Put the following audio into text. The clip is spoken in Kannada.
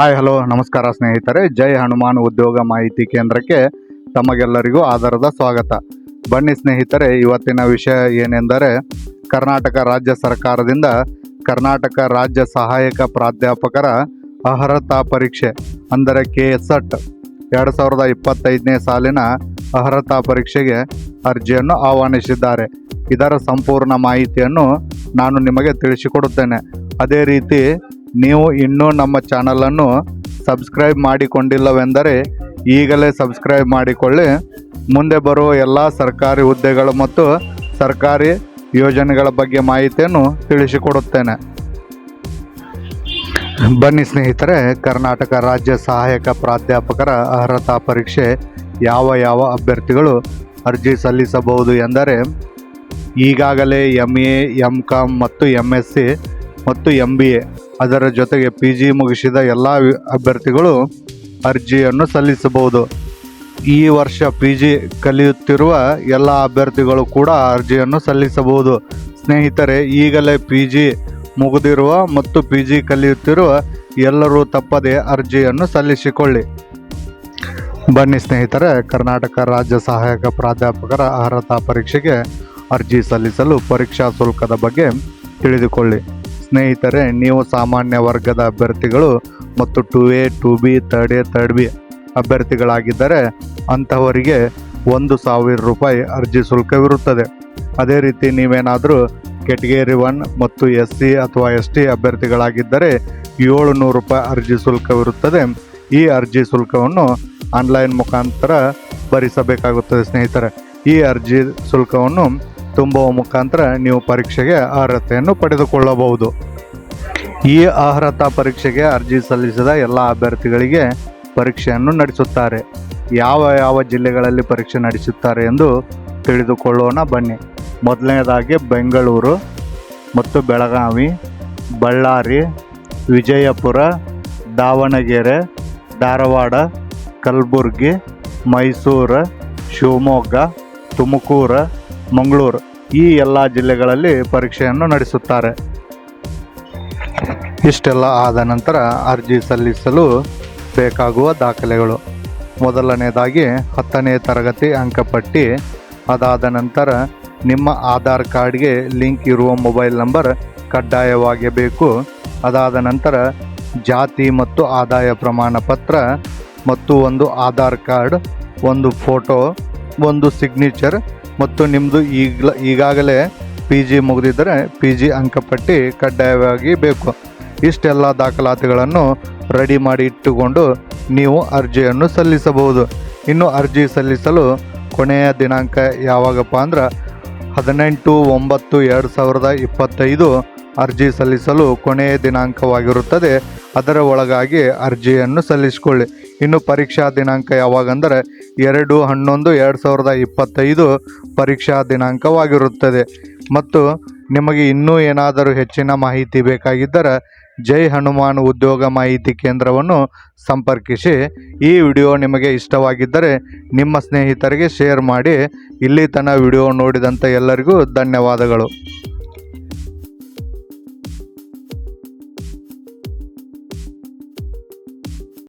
ಹಾಯ್ ಹಲೋ ನಮಸ್ಕಾರ ಸ್ನೇಹಿತರೆ. ಜೈ ಹನುಮಾನ್ ಉದ್ಯೋಗ ಮಾಹಿತಿ ಕೇಂದ್ರಕ್ಕೆ ತಮಗೆಲ್ಲರಿಗೂ ಆಧಾರದ ಸ್ವಾಗತ. ಬನ್ನಿ ಸ್ನೇಹಿತರೆ, ಇವತ್ತಿನ ವಿಷಯ ಏನೆಂದರೆ, ಕರ್ನಾಟಕ ರಾಜ್ಯ ಸರ್ಕಾರದಿಂದ ಕರ್ನಾಟಕ ರಾಜ್ಯ ಸಹಾಯಕ ಪ್ರಾಧ್ಯಾಪಕರ ಅರ್ಹತಾ ಪರೀಕ್ಷೆ, ಅಂದರೆ ಕೆ ಎಸ್ ಎಟ್ ಎರಡು ಸಾವಿರದ ಇಪ್ಪತ್ತೈದನೇ ಸಾಲಿನ ಅರ್ಹತಾ ಪರೀಕ್ಷೆಗೆ ಅರ್ಜಿಯನ್ನು ಆಹ್ವಾನಿಸಿದ್ದಾರೆ. ಇದರ ಸಂಪೂರ್ಣ ಮಾಹಿತಿಯನ್ನು ನಾನು ನಿಮಗೆ ತಿಳಿಸಿಕೊಡುತ್ತೇನೆ. ಅದೇ ರೀತಿ ನೀವು ಇನ್ನೂ ನಮ್ಮ ಚಾನಲನ್ನು ಸಬ್ಸ್ಕ್ರೈಬ್ ಮಾಡಿಕೊಂಡಿಲ್ಲವೆಂದರೆ ಈಗಲೇ ಸಬ್ಸ್ಕ್ರೈಬ್ ಮಾಡಿಕೊಳ್ಳಿ. ಮುಂದೆ ಬರುವ ಎಲ್ಲ ಸರ್ಕಾರಿ ಹುದ್ದೆಗಳು ಮತ್ತು ಸರ್ಕಾರಿ ಯೋಜನೆಗಳ ಬಗ್ಗೆ ಮಾಹಿತಿಯನ್ನು ತಿಳಿಸಿಕೊಡುತ್ತೇನೆ. ಬನ್ನಿ ಸ್ನೇಹಿತರೆ, ಕರ್ನಾಟಕ ರಾಜ್ಯ ಸಹಾಯಕ ಪ್ರಾಧ್ಯಾಪಕರ ಅರ್ಹತಾ ಪರೀಕ್ಷೆ ಯಾವ ಯಾವ ಅಭ್ಯರ್ಥಿಗಳು ಅರ್ಜಿ ಸಲ್ಲಿಸಬಹುದು ಎಂದರೆ, ಈಗಾಗಲೇ ಎಂ ಎ ಎಂ ಕಾಮ್ ಮತ್ತು ಎಂ ಎಸ್ ಸಿ ಮತ್ತು ಎಂ ಬಿ ಎ ಅದರ ಜೊತೆಗೆ ಪಿ ಜಿ ಮುಗಿಸಿದ ಎಲ್ಲ ಅಭ್ಯರ್ಥಿಗಳು ಅರ್ಜಿಯನ್ನು ಸಲ್ಲಿಸಬಹುದು. ಈ ವರ್ಷ ಪಿ ಜಿ ಕಲಿಯುತ್ತಿರುವ ಎಲ್ಲ ಅಭ್ಯರ್ಥಿಗಳು ಕೂಡ ಅರ್ಜಿಯನ್ನು ಸಲ್ಲಿಸಬಹುದು. ಸ್ನೇಹಿತರೆ, ಈಗಲೇ ಪಿ ಜಿ ಮುಗಿದಿರುವ ಮತ್ತು ಪಿ ಜಿ ಕಲಿಯುತ್ತಿರುವ ಎಲ್ಲರೂ ತಪ್ಪದೆ ಅರ್ಜಿಯನ್ನು ಸಲ್ಲಿಸಿಕೊಳ್ಳಿ. ಬನ್ನಿ ಸ್ನೇಹಿತರೆ, ಕರ್ನಾಟಕ ರಾಜ್ಯ ಸಹಾಯಕ ಪ್ರಾಧ್ಯಾಪಕರ ಅರ್ಹತಾ ಪರೀಕ್ಷೆಗೆ ಅರ್ಜಿ ಸಲ್ಲಿಸಲು ಪರೀಕ್ಷಾ ಶುಲ್ಕದ ಬಗ್ಗೆ ತಿಳಿದುಕೊಳ್ಳಿ. ಸ್ನೇಹಿತರೆ, ನೀವು ಸಾಮಾನ್ಯ ವರ್ಗದ ಅಭ್ಯರ್ಥಿಗಳು ಮತ್ತು two A two B third A third B ಅಭ್ಯರ್ಥಿಗಳಾಗಿದ್ದರೆ ಅಂಥವರಿಗೆ ಒಂದು ಸಾವಿರ ರೂಪಾಯಿ ಅರ್ಜಿ ಶುಲ್ಕವಿರುತ್ತದೆ. ಅದೇ ರೀತಿ ನೀವೇನಾದರೂ ಕೆಟಗರಿ ಒನ್ ಮತ್ತು ಎಸ್ ಸಿ ಅಥವಾ ಎಸ್ ಟಿ ಅಭ್ಯರ್ಥಿಗಳಾಗಿದ್ದರೆ ಏಳು ನೂರು ರೂಪಾಯಿ ಅರ್ಜಿ ಶುಲ್ಕವಿರುತ್ತದೆ. ಈ ಅರ್ಜಿ ಶುಲ್ಕವನ್ನು ಆನ್ಲೈನ್ ಮುಖಾಂತರ ಭರಿಸಬೇಕಾಗುತ್ತದೆ ಸ್ನೇಹಿತರೆ. ಈ ಅರ್ಜಿ ಶುಲ್ಕವನ್ನು ತುಂಬುವ ಮುಖಾಂತರ ನೀವು ಪರೀಕ್ಷೆಗೆ ಅರ್ಹತೆಯನ್ನು ಪಡೆದುಕೊಳ್ಳಬಹುದು. ಈ ಅರ್ಹತಾ ಪರೀಕ್ಷೆಗೆ ಅರ್ಜಿ ಸಲ್ಲಿಸಿದ ಎಲ್ಲ ಅಭ್ಯರ್ಥಿಗಳಿಗೆ ಪರೀಕ್ಷೆಯನ್ನು ನಡೆಸುತ್ತಾರೆ. ಯಾವ ಯಾವ ಜಿಲ್ಲೆಗಳಲ್ಲಿ ಪರೀಕ್ಷೆ ನಡೆಸುತ್ತಾರೆ ಎಂದು ತಿಳಿದುಕೊಳ್ಳೋಣ ಬನ್ನಿ. ಮೊದಲನೇದಾಗಿ ಬೆಂಗಳೂರು ಮತ್ತು ಬೆಳಗಾವಿ, ಬಳ್ಳಾರಿ, ವಿಜಯಪುರ, ದಾವಣಗೆರೆ, ಧಾರವಾಡ, ಕಲಬುರ್ಗಿ, ಮೈಸೂರು, ಶಿವಮೊಗ್ಗ, ತುಮಕೂರು, ಮಂಗಳೂರು. ಈ ಎಲ್ಲ ಜಿಲ್ಲೆಗಳಲ್ಲಿ ಪರೀಕ್ಷೆಯನ್ನು ನಡೆಸುತ್ತಾರೆ. ಇಷ್ಟೆಲ್ಲ ಆದ ನಂತರ ಅರ್ಜಿ ಸಲ್ಲಿಸಲು ಬೇಕಾಗುವ ದಾಖಲೆಗಳು. ಮೊದಲನೇದಾಗಿ ಹತ್ತನೇ ತರಗತಿ ಅಂಕಪಟ್ಟಿ, ಅದಾದ ನಂತರ ನಿಮ್ಮ ಆಧಾರ್ ಕಾರ್ಡ್ಗೆ ಲಿಂಕ್ ಇರುವ ಮೊಬೈಲ್ ನಂಬರ್ ಕಡ್ಡಾಯವಾಗಿ ಬೇಕು ಅದಾದ ನಂತರ ಜಾತಿ ಮತ್ತು ಆದಾಯ ಪ್ರಮಾಣ ಪತ್ರ ಮತ್ತು ಒಂದು ಆಧಾರ್ ಕಾರ್ಡ್, ಒಂದು ಫೋಟೋ ಒಂದು ಸಿಗ್ನೇಚರ್ ಮತ್ತು ನಿಮ್ಮದು ಈಗಲ, ಈಗಾಗಲೇ ಪಿ ಜಿ ಮುಗಿದಿದ್ದರೆ ಪಿ ಜಿ ಅಂಕಪಟ್ಟಿ ಕಡ್ಡಾಯವಾಗಿ ಬೇಕು. ಇಷ್ಟೆಲ್ಲ ದಾಖಲಾತಿಗಳನ್ನು ರೆಡಿ ಮಾಡಿ ಇಟ್ಟುಕೊಂಡು ನೀವು ಅರ್ಜಿಯನ್ನು ಸಲ್ಲಿಸಬಹುದು. ಇನ್ನು ಅರ್ಜಿ ಸಲ್ಲಿಸಲು ಕೊನೆಯ ದಿನಾಂಕ ಯಾವಾಗಪ್ಪ ಅಂದ್ರೆ ಹದಿನೆಂಟು ಒಂಬತ್ತು ಎರಡು ಸಾವಿರದ ಇಪ್ಪತ್ತೈದು ಅರ್ಜಿ ಸಲ್ಲಿಸಲು ಕೊನೆಯ ದಿನಾಂಕವಾಗಿರುತ್ತದೆ. ಅದರ ಒಳಗಾಗಿ ಅರ್ಜಿಯನ್ನು ಸಲ್ಲಿಸಿಕೊಳ್ಳಿ. ಇನ್ನು ಪರೀಕ್ಷಾ ದಿನಾಂಕ ಯಾವಾಗಂದರೆ ಎರಡು ಹನ್ನೊಂದು ಎರಡು ಸಾವಿರದ ಇಪ್ಪತ್ತೈದು ಪರೀಕ್ಷಾ ದಿನಾಂಕವಾಗಿರುತ್ತದೆ. ಮತ್ತು ನಿಮಗೆ ಇನ್ನೂ ಏನಾದರೂ ಹೆಚ್ಚಿನ ಮಾಹಿತಿ ಬೇಕಾಗಿದ್ದರೆ ಜೈ ಹನುಮಾನ್ ಉದ್ಯೋಗ ಮಾಹಿತಿ ಕೇಂದ್ರವನ್ನು ಸಂಪರ್ಕಿಸಿ. ಈ ವಿಡಿಯೋ ನಿಮಗೆ ಇಷ್ಟವಾಗಿದ್ದರೆ ನಿಮ್ಮ ಸ್ನೇಹಿತರಿಗೆ ಶೇರ್ ಮಾಡಿ. ಇಲ್ಲಿ ತನ್ನ ವಿಡಿಯೋ ನೋಡಿದಂಥ ಎಲ್ಲರಿಗೂ ಧನ್ಯವಾದಗಳು.